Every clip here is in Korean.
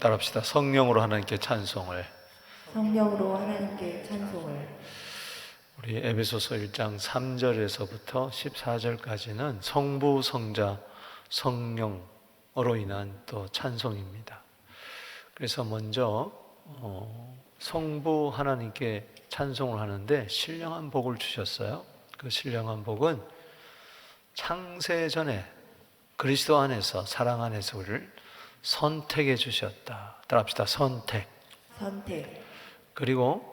따라합시다. 성령으로 하나님께 찬송을. 성령으로 하나님께 찬송을 우리 에베소서 1장 3절에서부터 14절까지는 성부, 성자, 성령으로 인한 또 찬송입니다. 그래서 먼저 어, 성부 하나님께 찬송을 하는데 신령한 복을 주셨어요. 그 신령한 복은 창세 전에 그리스도 안에서 사랑 안에서 우리를 선택해 주셨다. 따라합시다. 선택. 선택 그리고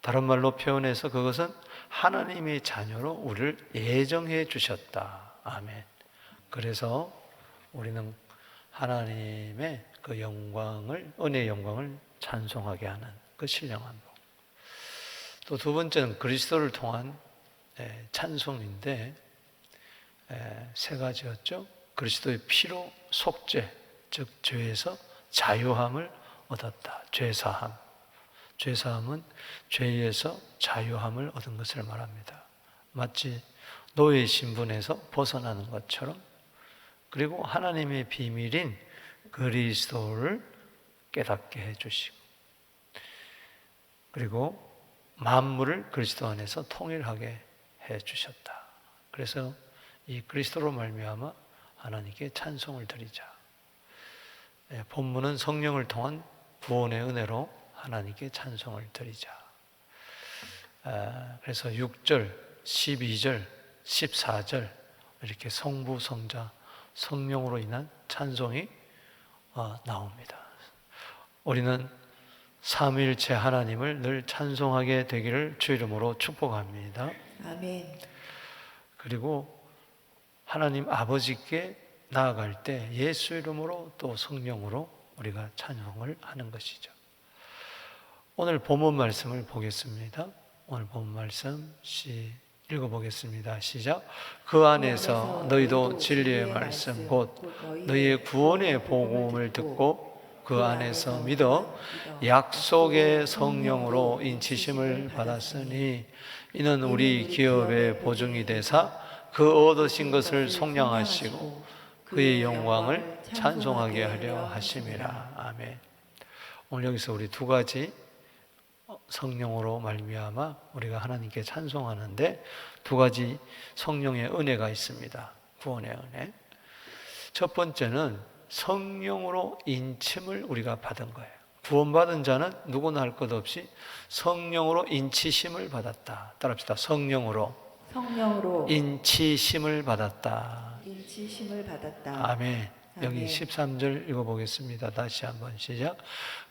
다른 말로 표현해서 그것은 하나님의 자녀로 우리를 예정해 주셨다. 아멘. 그래서 우리는 하나님의 그 영광을, 은혜의 영광을 찬송하게 하는 그 신령한 복. 또 두 번째는 그리스도를 통한 예, 찬송인데 예, 세 가지였죠. 그리스도의 피로 속죄, 즉 죄에서 자유함을 얻었다. 죄사함. 죄사함은 죄에서 자유함을 얻은 것을 말합니다. 마치 노예 신분에서 벗어나는 것처럼 그리고 하나님의 비밀인 그리스도를 깨닫게 해 주시고 그리고 만물을 그리스도 안에서 통일하게 해 주셨다. 그래서 이 그리스도로 말미암아 하나님께 찬송을 드리자. 예, 본문은 성령을 통한 구원의 은혜로 하나님께 찬송을 드리자. 아, 그래서 6절, 12절, 14절 이렇게 성부, 성자, 성령으로 인한 찬송이 어, 나옵니다. 우리는 삼위일체 하나님을 늘 찬송하게 되기를 주 이름으로 축복합니다. 아멘 그리고 하나님 아버지께 나아갈 때 예수 이름으로 또 성령으로 우리가 찬송을 하는 것이죠. 오늘 본문 말씀을 보겠습니다. 오늘 본문 말씀 시 읽어보겠습니다. 시작. 그 안에서 너희도 진리의 말씀 곧 너희의 구원의 복음을 듣고 그 안에서 믿어 약속의 성령으로 인치심을 받았으니 이는 우리 기업의 보증이 되사 그 얻으신 것을 속량하시고 그의 영광을 찬송하게 하려 하심이라. 아멘. 오늘 여기서 우리 두 가지 성령으로 말미암아 우리가 하나님께 찬송하는데 두 가지 성령의 은혜가 있습니다. 구원의 은혜. 첫 번째는 성령으로 인침을 우리가 받은 거예요. 구원받은 자는 누구나 할 것 없이 성령으로 인치심을 받았다. 따라합시다. 성령으로 성령으로 인치심을 받았다. 인치심을 받았다 아멘. 여기 아멘. 13절 읽어보겠습니다. 다시 한번 시작.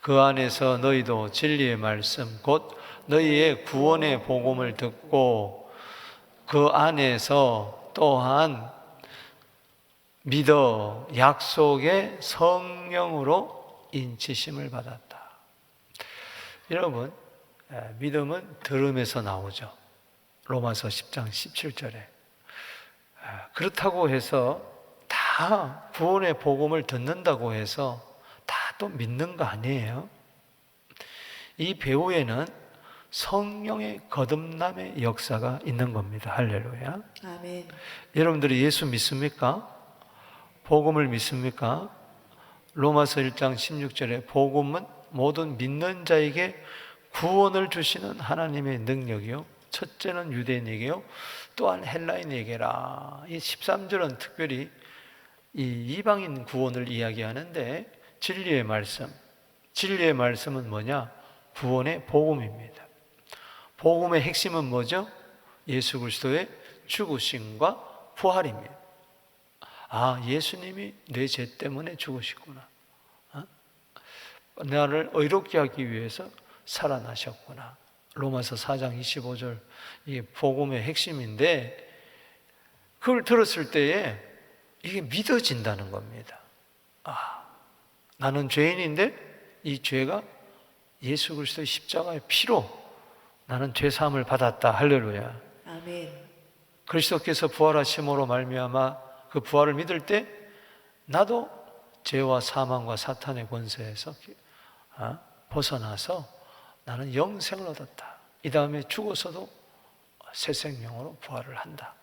그 안에서 너희도 진리의 말씀, 곧 너희의 구원의 복음을 듣고 그 안에서 또한 믿어 약속의 성령으로 인치심을 받았다. 여러분, 에, 믿음은 들음에서 나오죠. 로마서 10장 17절에. 그렇다고 해서 다 구원의 복음을 듣는다고 해서 다 또 믿는 거 아니에요. 이 배후에는 성령의 거듭남의 역사가 있는 겁니다. 할렐루야. 아멘 여러분들이 예수 믿습니까? 복음을 믿습니까? 로마서 1장 16절에 복음은 모든 믿는 자에게 구원을 주시는 하나님의 능력이요. 첫째는 유대인에게요. 또한 헬라인에게라. 이 13절은 특별히 이 이방인 구원을 이야기하는데 진리의 말씀. 진리의 말씀은 뭐냐? 구원의 복음입니다. 복음의 핵심은 뭐죠? 예수 그리스도의 죽으심과 부활입니다. 아, 예수님이 내 죄 때문에 죽으셨구나. 어? 나를 의롭게 하기 위해서 살아나셨구나. 로마서 4장 25절 이게 복음의 핵심인데 그걸 들었을 때에 이게 믿어진다는 겁니다. 아, 나는 죄인인데 이 죄가 예수 그리스도의 십자가의 피로 나는 죄 사함을 받았다. 할렐루야. 아멘 그리스도께서 부활하심으로 말미암아 그 부활을 믿을 때 나도 죄와 사망과 사탄의 권세에서 어? 벗어나서 나는 영생을 얻었다. 이 다음에 죽어서도 새 생명으로 부활을 한다.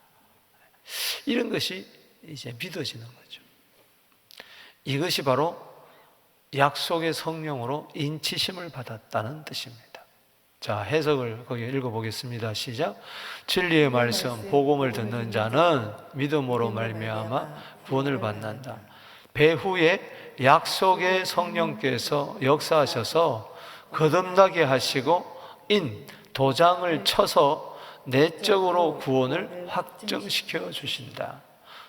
이런 것이 이제 믿어지는 거죠. 이것이 바로 약속의 성령으로 인치심을 받았다는 뜻입니다. 자, 해석을 거기 읽어보겠습니다. 시작. 진리의 말씀, 복음을 듣는 자는 믿음으로 말미암아 구원을 받는다. 배후에 약속의 성령께서 역사하셔서 거듭나게 하시고 인 도장을 쳐서 내적으로 구원을 확정시켜 주신다.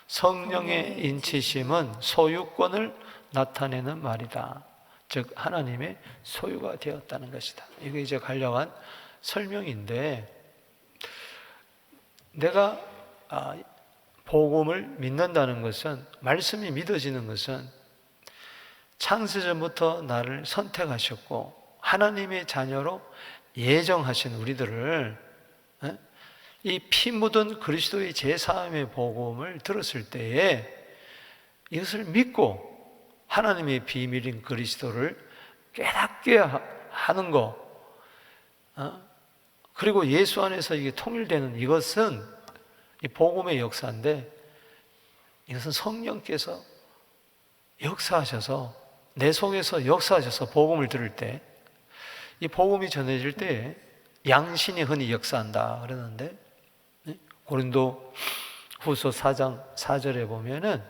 성령의 인치심은 소유권을 나타내는 말이다. 즉 하나님의 소유가 되었다는 것이다. 이게 이제 간략한 설명인데 내가 아, 복음을 믿는다는 것은 말씀이 믿어지는 것은 창세전부터 나를 선택하셨고 하나님의 자녀로 예정하신 우리들을 에? 이피 묻은 그리스도의 제사함의 복음을 들었을 때에 이것을 믿고 하나님의 비밀인 그리스도를 깨닫게 하- 하는 거, 어? 그리고 예수 안에서 이게 통일되는 이것은 이 복음의 역사인데 이것은 성령께서 역사하셔서 내 속에서 역사하셔서 복음을 들을 때 이 복음이 전해질 때 양신이 흔히 역사한다 그러는데 네? 고린도 후서 4장 4절에 보면은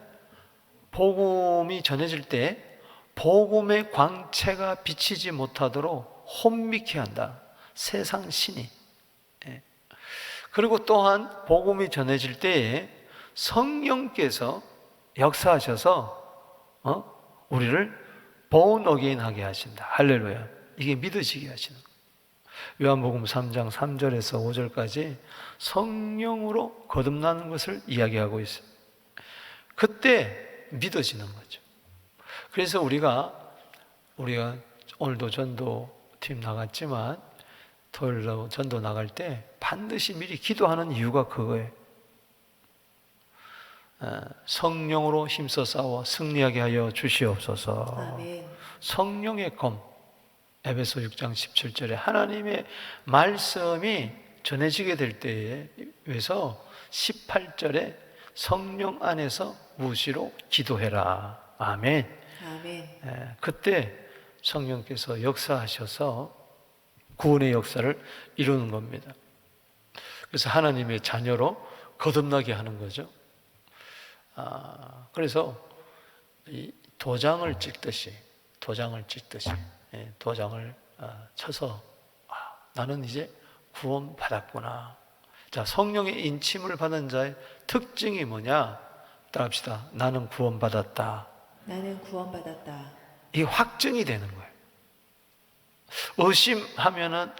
복음이 전해질 때 복음의 광채가 비치지 못하도록 혼미케 한다. 세상 신이. 예. 그리고 또한 복음이 전해질 때에 성령께서 역사하셔서 어? 우리를 born again 하게 하신다. 할렐루야. 이게 믿어지게 하시는 거예요. 요한복음 3장 3절에서 5절까지 성령으로 거듭나는 것을 이야기하고 있어요. 그때 믿어지는 거죠. 그래서 우리가 우리가 오늘도 전도 팀 나갔지만 토요일로 전도 나갈 때 반드시 미리 기도하는 이유가 그거예요. 어, 성령으로 힘써 싸워 승리하게 하여 주시옵소서. 아멘. 성령의 검 에베소 6장 17절에 하나님의 말씀이 전해지게 될 때에 위해서 18절에 성령 안에서 무시로 기도해라. 아멘. 아멘. 예, 그때 성령께서 역사하셔서 구원의 역사를 이루는 겁니다. 그래서 하나님의 자녀로 거듭나게 하는 거죠. 아, 그래서 이 도장을 찍듯이 도장을 찍듯이 예, 도장을 아, 쳐서 아, 나는 이제 구원 받았구나. 자 성령의 인침을 받은 자의 특징이 뭐냐? 따라합시다. 나는 구원 받았다. 나는 구원받았다. 이 확증이 되는 거예요. 의심하면은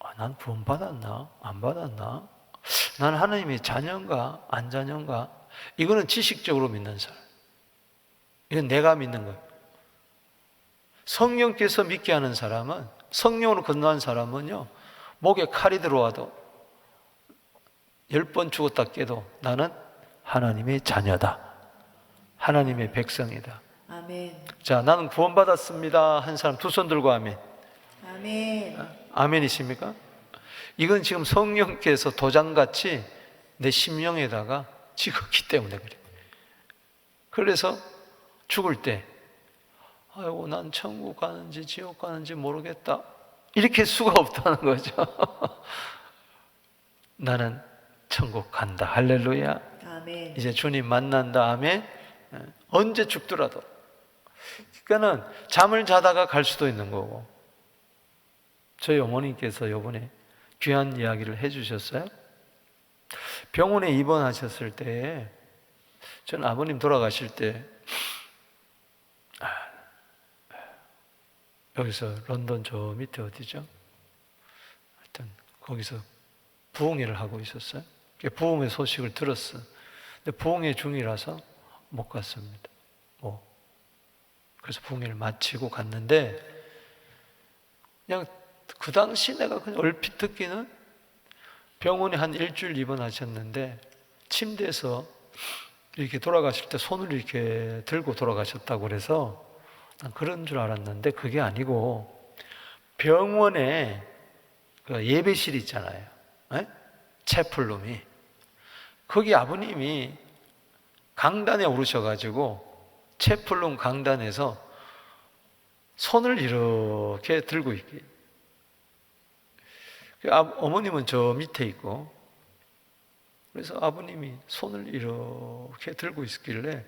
아, 난 구원 받았나? 안 받았나? 난 하나님의 자녀인가? 안 자녀인가? 이거는 지식적으로 믿는 사람. 이건 내가 믿는 거예요. 성령께서 믿게 하는 사람은 성령으로 건너한 사람은요 목에 칼이 들어와도 열 번 죽었다 깨도 나는 하나님의 자녀다. 하나님의 백성이다. 아멘. 자, 나는 구원받았습니다. 한 사람 두 손 들고 아멘. 아멘. 아멘이십니까? 이건 지금 성령께서 도장같이 내 심령에다가 찍었기 때문에 그래. 그래서 죽을 때, 아이고, 난 천국 가는지 지옥 가는지 모르겠다. 이렇게 수가 없다는 거죠. 나는 천국 간다. 할렐루야. 아멘. 이제 주님 만난다 아멘. 예. 언제 죽더라도. 그러니까는 잠을 자다가 갈 수도 있는 거고. 저희 어머님께서 요번에 귀한 이야기를 해 주셨어요. 병원에 입원하셨을 때, 저는 아버님 돌아가실 때, 아, 여기서 런던 저 밑에 어디죠? 하여튼, 거기서 부흥회를 하고 있었어요. 부흥회 소식을 들었어. 근데 부흥회 중이라서 못 갔습니다. 뭐 그래서 부흥회를 마치고 갔는데 그냥 그 당시 내가 그냥 얼핏 듣기는 병원에 한 일주일 입원하셨는데 침대에서 이렇게 돌아가실 때 손을 이렇게 들고 돌아가셨다고 그래서 난 그런 줄 알았는데 그게 아니고 병원에 그 예배실 있잖아요. 에? 채플룸이 거기 아버님이 강단에 오르셔가지고 채플룸 강단에서 손을 이렇게 들고 있기. 그 아- 어머님은 저 밑에 있고, 그래서 아버님이 손을 이렇게 들고 있길래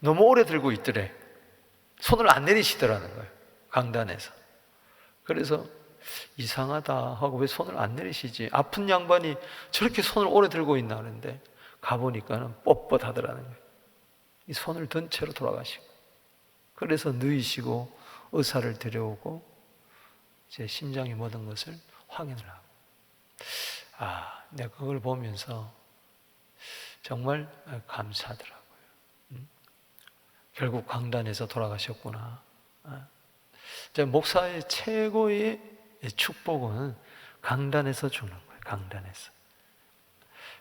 너무 오래 들고 있더래. 손을 안 내리시더라는 거예요. 강단에서. 그래서 이상하다 하고 왜 손을 안 내리시지? 아픈 양반이 저렇게 손을 오래 들고 있나 하는데 가보니까는 뻣뻣하더라는 거예요. 이 손을 든 채로 돌아가시고. 그래서 누이시고 의사를 데려오고 제 심장이 멎은 것을 확인을 하고. 아, 내가 그걸 보면서 정말 감사하더라고요. 음? 결국 강단에서 돌아가셨구나. 아. 목사의 최고의 축복은 강단에서 주는 거예요. 강단에서.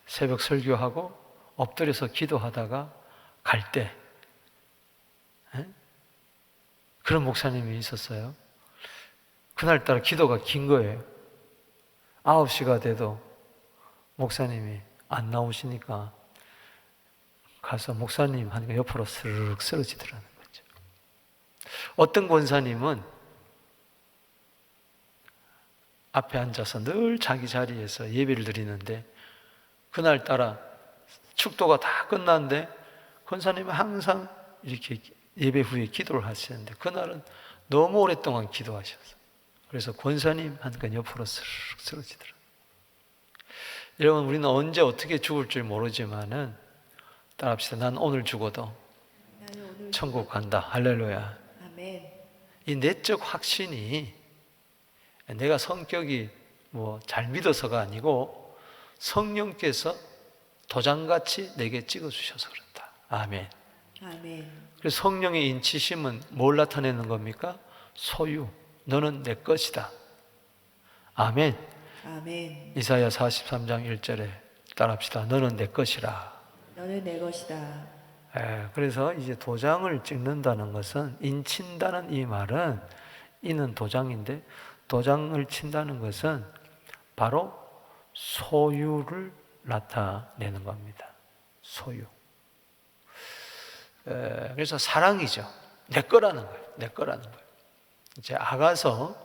새벽 설교하고 엎드려서 기도하다가 갈 때, 에? 그런 목사님이 있었어요. 그날따라 기도가 긴 거예요. 9시가 돼도 목사님이 안 나오시니까 가서 목사님 하니까 옆으로 스르륵 쓰러지더라는 거죠. 어떤 권사님은 앞에 앉아서 늘 자기 자리에서 예배를 드리는데 그날따라 축도가 다 끝났는데 권사님은 항상 이렇게 예배 후에 기도를 하시는데 그날은 너무 오랫동안 기도하셨어요. 그래서 권사님 하니까 옆으로 쓰러지더라. 여러분 우리는 언제 어떻게 죽을 줄 모르지만은 따라합시다. 난 오늘 죽어도 오늘 천국 간다. 할렐루야. 아멘. 이 내적 확신이 내가 성격이 뭐 잘 믿어서가 아니고 성령께서 도장같이 내게 찍어 주셔서 그렇다. 아멘. 아멘. 그래서 성령의 인치심은 뭘 나타내는 겁니까? 소유. 너는 내 것이다. 아멘. 아멘. 이사야 43장 1절에 따라합시다. 너는 내 것이라. 너는 내 것이다. 예, 그래서 이제 도장을 찍는다는 것은 인친다는 이 말은 이는 도장인데 도장을 친다는 것은 바로 소유를 나타내는 겁니다. 소유. 에, 그래서 사랑이죠. 내 거라는 거예요. 내 거라는 거예요. 이제 아가서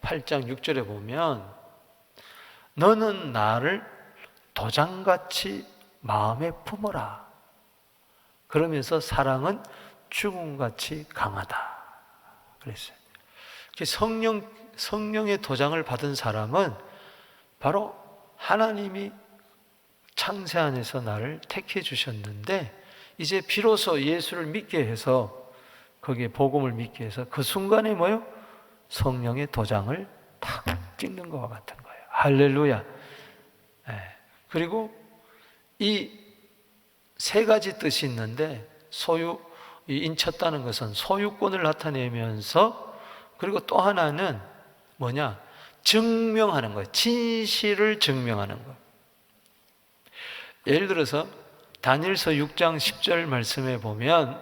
8장 6절에 보면 너는 나를 도장같이 마음에 품어라. 그러면서 사랑은 죽음같이 강하다. 그랬어요. 성령, 성령의 도장을 받은 사람은 바로 하나님이 창세 안에서 나를 택해 주셨는데 이제 비로소 예수를 믿게 해서 거기에 복음을 믿게 해서 그 순간에 뭐요? 성령의 도장을 탁 찍는 것과 같은 거예요. 할렐루야. 예. 그리고 이 세 가지 뜻이 있는데 소유 이 인쳤다는 것은 소유권을 나타내면서 그리고 또 하나는 뭐냐? 증명하는 거예요. 진실을 증명하는 거. 예를 들어서 다니엘서 6장 10절 말씀에 보면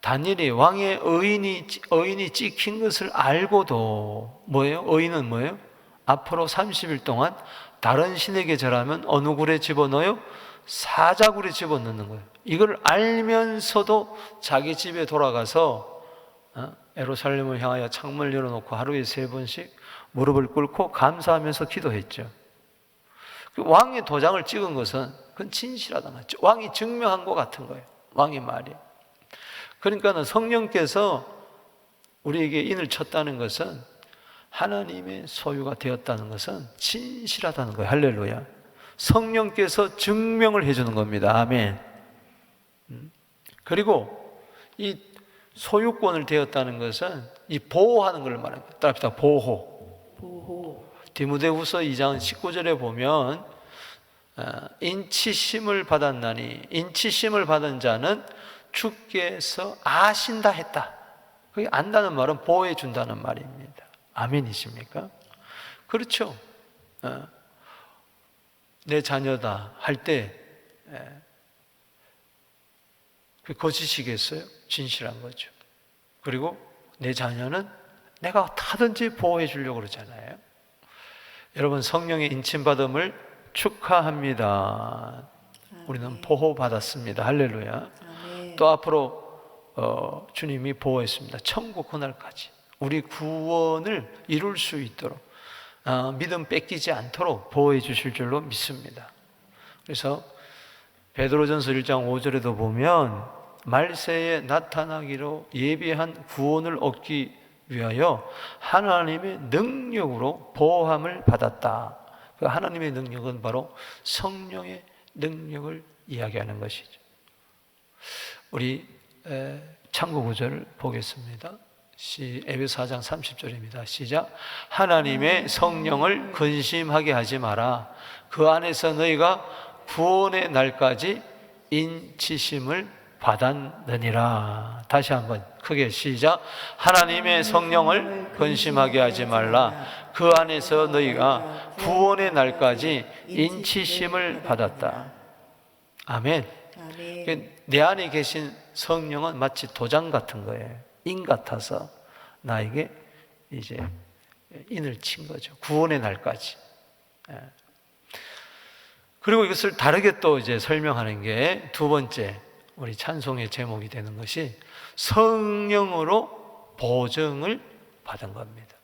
다니엘이 왕의 의인이 의인이 찍힌 것을 알고도 뭐예요? 의인은 뭐예요? 앞으로 30일 동안 다른 신에게 절하면 어느 굴에 집어넣어요? 사자굴에 집어넣는 거예요. 이걸 알면서도 자기 집에 돌아가서 어? 에루살렘을 향하여 창문을 열어놓고 하루에 세 번씩 무릎을 꿇고 감사하면서 기도했죠. 그 왕의 도장을 찍은 것은 그건 진실하다 맞죠. 왕이 증명한 것 같은 거예요. 왕의 말이. 그러니까는 성령께서 우리에게 인을 쳤다는 것은 하나님의 소유가 되었다는 것은 진실하다는 거예요. 할렐루야. 성령께서 증명을 해주는 겁니다. 아멘. 음. 그리고 이 소유권을 되었다는 것은 이 보호하는 걸 말합니다. 따라합시다. 보호. 보호. 디모데후서 2장 19절에 보면 어, 인치심을 받았나니 인치심을 받은 자는 주께서 아신다 했다. 그게 안다는 말은 보호해 준다는 말입니다. 아멘이십니까? 그렇죠. 어, 내 자녀다 할 때 그 거짓이겠어요? 진실한 거죠. 그리고 내 자녀는 내가 하든지 보호해 주려고 그러잖아요. 여러분 성령의 인침받음을 축하합니다. 우리는 보호받았습니다. 할렐루야. 아멘. 또 앞으로 어, 주님이 보호했습니다. 천국 그날까지 우리 구원을 이룰 수 있도록 아, 믿음 뺏기지 않도록 보호해 주실 줄로 믿습니다. 그래서 베드로전서 1장 5절에도 보면 말세에 나타나기로 예비한 구원을 얻기 위하여 하나님의 능력으로 보호함을 받았다. 그 하나님의 능력은 바로 성령의 능력을 이야기하는 것이죠. 우리 에, 참고 구절을 보겠습니다. 시 에베소 4장 30절입니다. 시작. 하나님의 성령을 근심하게 하지 마라. 그 안에서 너희가 구원의 날까지 인치심을 받았느니라. 다시 한번 크게 시작. 하나님의 성령을 근심하게 하지 말라. 그 안에서 너희가 구원의 날까지 인치심을 받았다. 아멘. 아멘. 내 안에 계신 성령은 마치 도장 같은 거예요. 인 같아서 나에게 이제 인을 친 거죠. 구원의 날까지. 예. 그리고 이것을 다르게 또 이제 설명하는 게 두 번째 우리 찬송의 제목이 되는 것이 성령으로 보증을 받은 겁니다.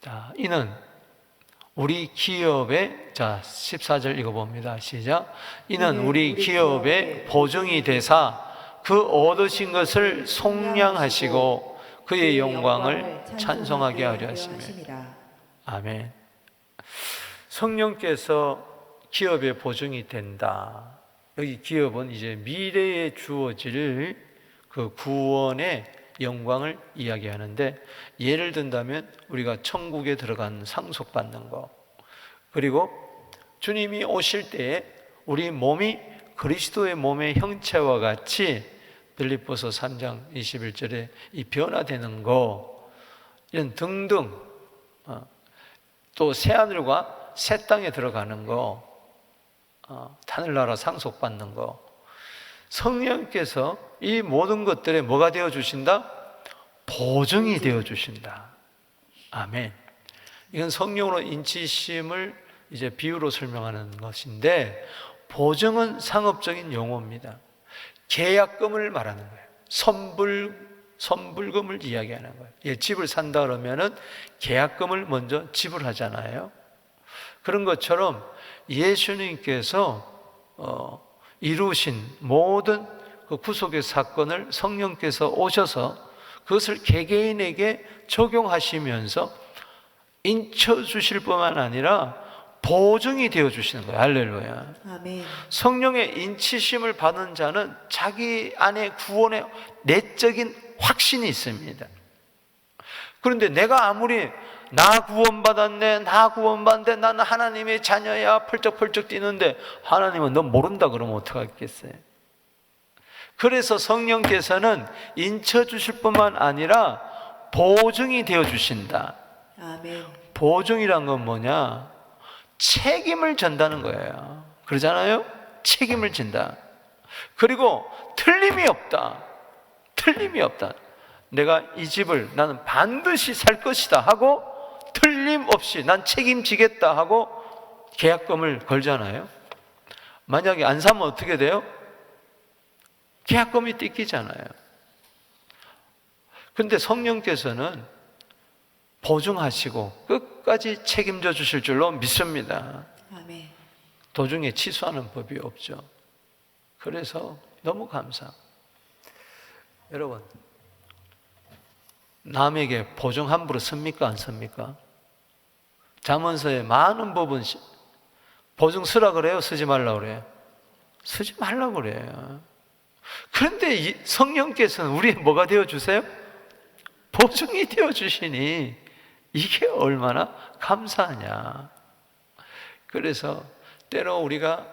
자, 이는 우리 기업의 자 14절 읽어봅니다. 시작. 이는 우리 기업의 보증이 되사 그 얻으신 것을 속량하시고 그의 영광을 찬송하게 하려 하시며 아멘. 성령께서 기업의 보증이 된다. 여기 기업은 이제 미래에 주어질 그 구원의 영광을 이야기하는데 예를 든다면 우리가 천국에 들어간 상속받는 거 그리고 주님이 오실 때에 우리 몸이 그리스도의 몸의 형체와 같이 빌립보서 3장 21절에 이 변화되는 거 이런 등등 어, 또 새 하늘과 새 땅에 들어가는 거 어, 하늘나라 상속받는 거 성령께서 이 모든 것들에 뭐가 되어 주신다? 보증이 되어 주신다. 아멘. 이건 성령으로 인치심을 이제 비유로 설명하는 것인데 보증은 상업적인 용어입니다. 계약금을 말하는 거예요. 선불 선불금을 이야기하는 거예요. 예, 집을 산다 그러면은 계약금을 먼저 지불하잖아요. 그런 것처럼 예수님께서 어, 이루신 모든 그 구속의 사건을 성령께서 오셔서 그것을 개개인에게 적용하시면서 인쳐 주실 뿐만 아니라 보증이 되어 주시는 거예요. 할렐루야. 아멘. 성령의 인치심을 받은 자는 자기 안에 구원의 내적인 확신이 있습니다. 그런데 내가 아무리 나 구원받았네, 나 구원받는데 나는 하나님의 자녀야 펄쩍펄쩍 뛰는데 하나님은 너 모른다 그러면 어떡하겠어요? 그래서 성령께서는 인쳐 주실 뿐만 아니라 보증이 되어 주신다. 아멘. 보증이란 건 뭐냐? 책임을 전다는 거예요. 그러잖아요? 책임을 진다. 그리고 틀림이 없다. 틀림이 없다. 내가 이 집을 나는 반드시 살 것이다 하고 틀림없이 난 책임지겠다 하고 계약금을 걸잖아요. 만약에 안 사면 어떻게 돼요? 계약금이 띠끼잖아요. 근데 성령께서는 보증하시고 끝까지 책임져 주실 줄로 믿습니다. 아멘. 도중에 취소하는 법이 없죠. 그래서 너무 감사. 여러분, 남에게 보증 함부로 씁니까? 안 씁니까? 자문서에 많은 법은 시- 보증 쓰라 그래요? 쓰지 말라 그래요? 쓰지 말라 그래요. 그런데 이 성령께서는 우리의 뭐가 되어 주세요? 보증이 되어 주시니 이게 얼마나 감사하냐. 그래서 때로 우리가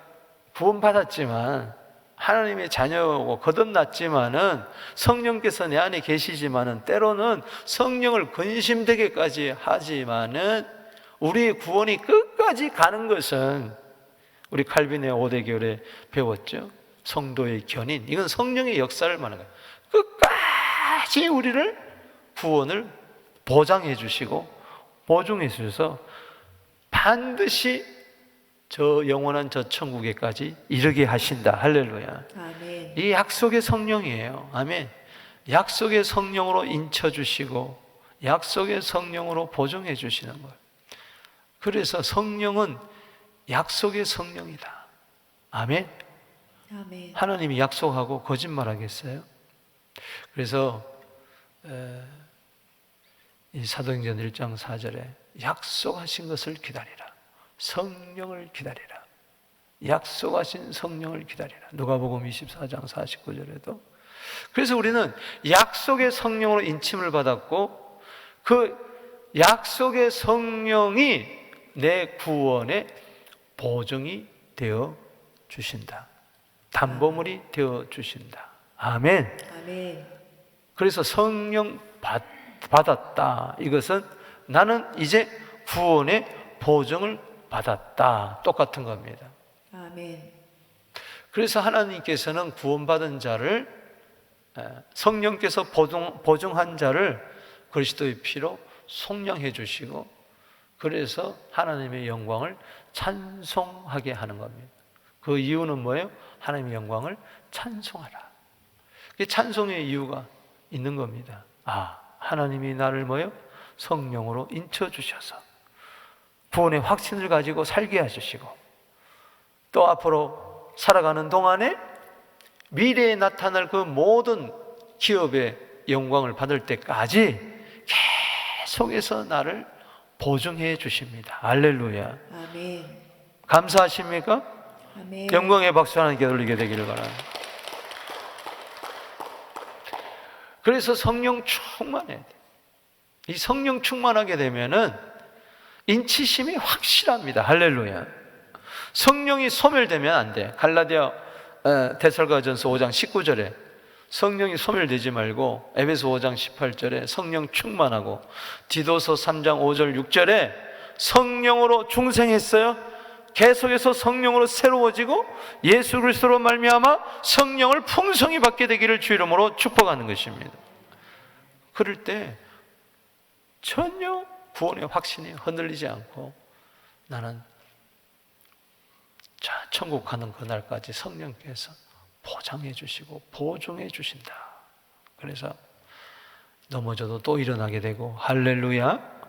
구원받았지만 하나님의 자녀고 거듭났지만은 성령께서 내 안에 계시지만은 때로는 성령을 근심되게까지 하지만은 우리의 구원이 끝까지 가는 것은 우리 칼빈의 오대결에 배웠죠. 성도의 견인. 이건 성령의 역사를 말하는 거예요. 끝까지 우리를 구원을 보장해 주시고 보증해 주셔서 반드시 저 영원한 저 천국에까지 이르게 하신다. 할렐루야. 아멘. 이 약속의 성령이에요. 아멘. 약속의 성령으로 인쳐 주시고 약속의 성령으로 보증해 주시는 거예요. 그래서 성령은 약속의 성령이다. 아멘. 아멘. 하나님이 약속하고 거짓말하겠어요? 그래서 에, 이 사도행전 1장 4절에 약속하신 것을 기다리라. 성령을 기다리라. 약속하신 성령을 기다리라. 누가복음 24장 49절에도 그래서 우리는 약속의 성령으로 인침을 받았고 그 약속의 성령이 내 구원의 보증이 되어 주신다. 담보물이 되어 주신다. 아멘. 아멘. 그래서 성령 받, 받았다. 이것은 나는 이제 구원의 보증을 받았다. 똑같은 겁니다. 아멘. 그래서 하나님께서는 구원받은 자를 에, 성령께서 보증, 보증한 자를 그리스도의 피로 속량해 주시고 그래서 하나님의 영광을 찬송하게 하는 겁니다. 그 이유는 뭐예요? 하나님의 영광을 찬송하라. 그 찬송의 이유가 있는 겁니다. 아, 하나님이 나를 뭐요? 성령으로 인쳐 주셔서 구원의 확신을 가지고 살게 하시고 또 앞으로 살아가는 동안에 미래에 나타날 그 모든 기업의 영광을 받을 때까지 계속해서 나를 보증해 주십니다. 알렐루야. 아멘. 감사하십니까? 아멘. 영광의 박수 하나님께 돌리게 되기를 바랍니다. 그래서 성령 충만해야 돼. 이 성령 충만하게 되면은 인치심이 확실합니다. 할렐루야. 성령이 소멸되면 안 돼. 갈라디아 어, 데살가전서 5장 19절에 성령이 소멸되지 말고 에베소 5장 18절에 성령 충만하고 디도서 3장 5절 6절에 성령으로 중생했어요. 계속해서 성령으로 새로워지고 예수 그리스도로 말미암아 성령을 풍성히 받게 되기를 주 이름으로 축복하는 것입니다. 그럴 때 전혀 구원의 확신이 흔들리지 않고 나는 자, 천국 가는 그날까지 성령께서 보장해 주시고 보증해 주신다. 그래서 넘어져도 또 일어나게 되고 할렐루야.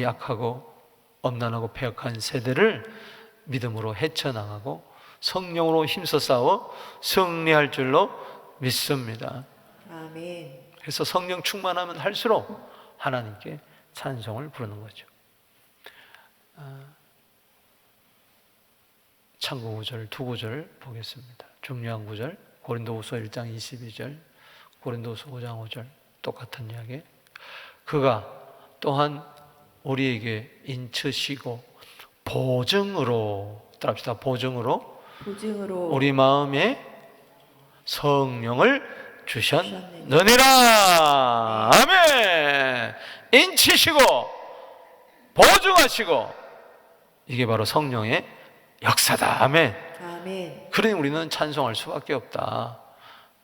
약하고 엄난하고 폐역한 세대를 믿음으로 헤쳐나가고 성령으로 힘써 싸워 승리할 줄로 믿습니다. 아멘. 그래서 성령 충만하면 할수록 하나님께 찬송을 부르는 거죠. 아, 참고 구절 두 구절 보겠습니다. 중요한 구절 고린도후서 1장 22절, 고린도후서 5장 5절 똑같은 이야기. 그가 또한 우리에게 인치시고 보증으로 따라합시다. 보증으로 보증으로 우리 마음에 성령을 주셨느니라. 아멘. 인치시고 보증하시고 이게 바로 성령의 역사다. 아멘. 아멘. 그러니 우리는 찬송할 수밖에 없다.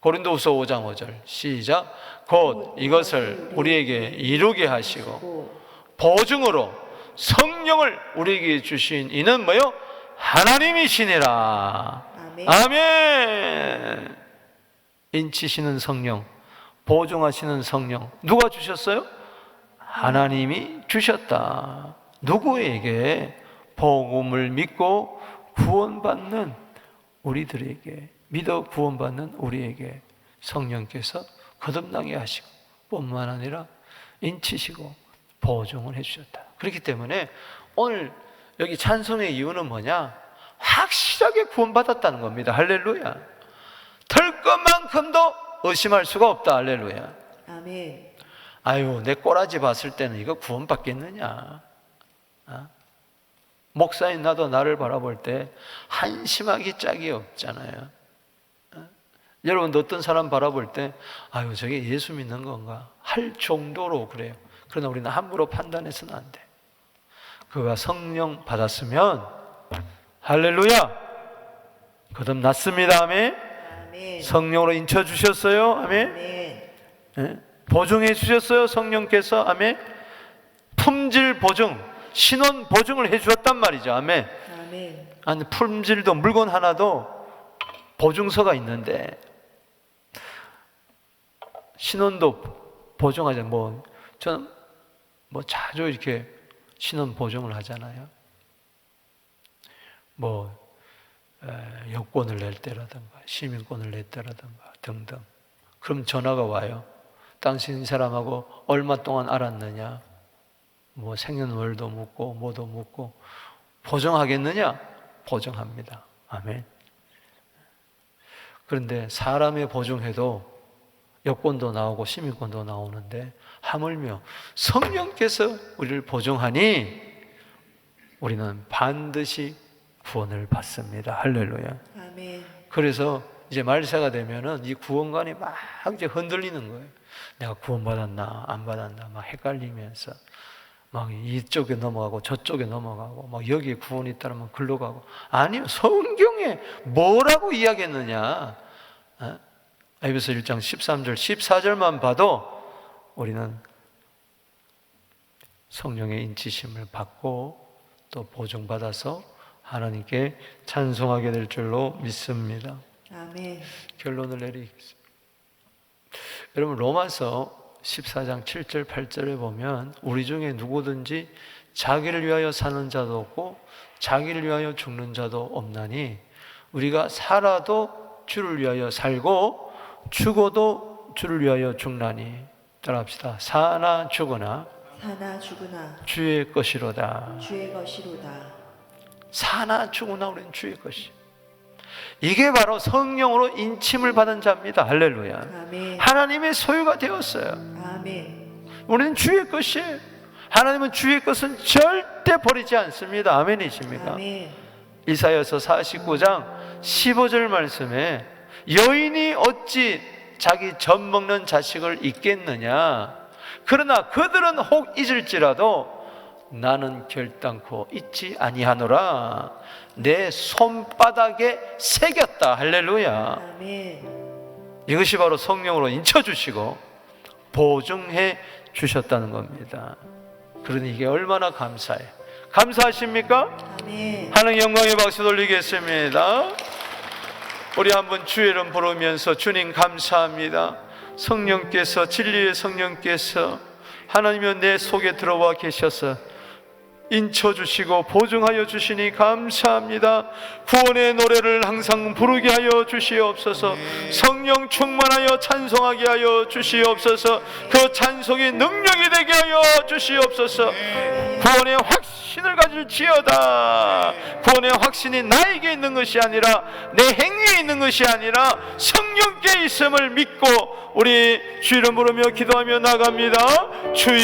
고린도후서 5장 5절 시작. 곧 이것을 우리에게 이루게 하시고 고 보증으로 성령을 우리에게 주신 이는 뭐요? 하나님이시니라. 아멘. 아멘. 인치시는 성령, 보증하시는 성령. 누가 주셨어요? 하나님이 주셨다. 누구에게? 복음을 믿고 구원받는 우리들에게, 믿어 구원받는 우리에게 성령께서 거듭나게 하시고, 뿐만 아니라 인치시고 보증을 해주셨다. 그렇기 때문에 오늘 여기 찬송의 이유는 뭐냐? 확실하게 구원받았다는 겁니다. 할렐루야. 될 것만큼도 의심할 수가 없다. 할렐루야. 아멘. 아유, 내 꼬라지 봤을 때는 이거 구원받겠느냐? 어? 목사인 나도 나를 바라볼 때 한심하기 짝이 없잖아요. 어? 여러분도 어떤 사람 바라볼 때, 아유, 저게 예수 믿는 건가? 할 정도로 그래요. 그러나 우리는 함부로 판단해서는 안 돼. 그가 성령 받았으면, 할렐루야! 거듭났습니다. 아멘. 아멘. 성령으로 인쳐 주셨어요. 아멘. 아멘. 예? 보증해 주셨어요. 성령께서 아멘. 품질 보증, 신원 보증을 해 주었단 말이죠. 아멘. 아멘. 아니 품질도 물건 하나도 보증서가 있는데 신혼도 보증하자. 뭐 저는 뭐 자주 이렇게 신혼 보증을 하잖아요. 뭐 에, 여권을 낼 때라든가 시민권을 낼 때라든가 등등. 그럼 전화가 와요. 당신 이 사람하고 얼마 동안 알았느냐? 뭐 생년월도 묻고 뭐도 묻고 보정하겠느냐? 보정합니다. 아멘. 그런데 사람의 보증해도 여권도 나오고 시민권도 나오는데 하물며 성령께서 우리를 보증하니 우리는 반드시 구원을 받습니다. 할렐루야. 아멘. 그래서 이제 말세가 되면은 이 구원관이 막 이제 흔들리는 거예요. 내가 구원받았나 안 받았나 막 헷갈리면서 막 이쪽에 넘어가고 저쪽에 넘어가고 막 여기에 구원이 있다면 글로 가고 아니요 성경에 뭐라고 이야기했느냐 어? 에베소 1장 13절 14절만 봐도 우리는 성령의 인치심을 받고 또 보증받아서 하나님께 찬송하게 될 줄로 믿습니다. 아멘. 결론을 내리겠습니다. 여러분 로마서 14장 7절 8절에 보면 우리 중에 누구든지 자기를 위하여 사는 자도 없고 자기를 위하여 죽는 자도 없나니 우리가 살아도 주를 위하여 살고 죽어도 주를 위하여 죽나니 따라합시다. 사나 죽으나 사나 죽으나 주의 것이로다. 주의 것이로다. 사나 죽으나 우리는 주의 것이. 이게 바로 성령으로 인침을 받은 자입니다. 할렐루야. 아멘. 하나님의 소유가 되었어요. 아멘. 우리는 주의 것이에요. 하나님은 주의 것은 절대 버리지 않습니다. 아멘이십니까? 아멘. 이사야서 49장 15절 말씀에 여인이 어찌 자기 젖 먹는 자식을 잊겠느냐? 그러나 그들은 혹 잊을지라도 나는 결단코 잊지 아니하노라. 내 손바닥에 새겼다. 할렐루야. 이것이 바로 성령으로 인쳐주시고 보증해 주셨다는 겁니다. 그러니 이게 얼마나 감사해. 감사하십니까? 아멘. 하나님 영광의 박수 돌리겠습니다. 우리 한번 주의 이름 부르면서 주님 감사합니다. 성령께서 진리의 성령께서 하나님여 내 속에 들어와 계셔서 인쳐 주시고 보증하여 주시니 감사합니다. 구원의 노래를 항상 부르게 하여 주시옵소서. 성령 충만하여 찬송하게 하여 주시옵소서. 그 찬송이 능력이 되게 하여 주시옵소서. 구원의 확신을 가질 지어다. 구원의 확신이 나에게 있는 것이 아니라 내 행위에 있는 것이 아니라 성령께 있음을 믿고 우리 주 이름 부르며 기도하며 나갑니다. 주의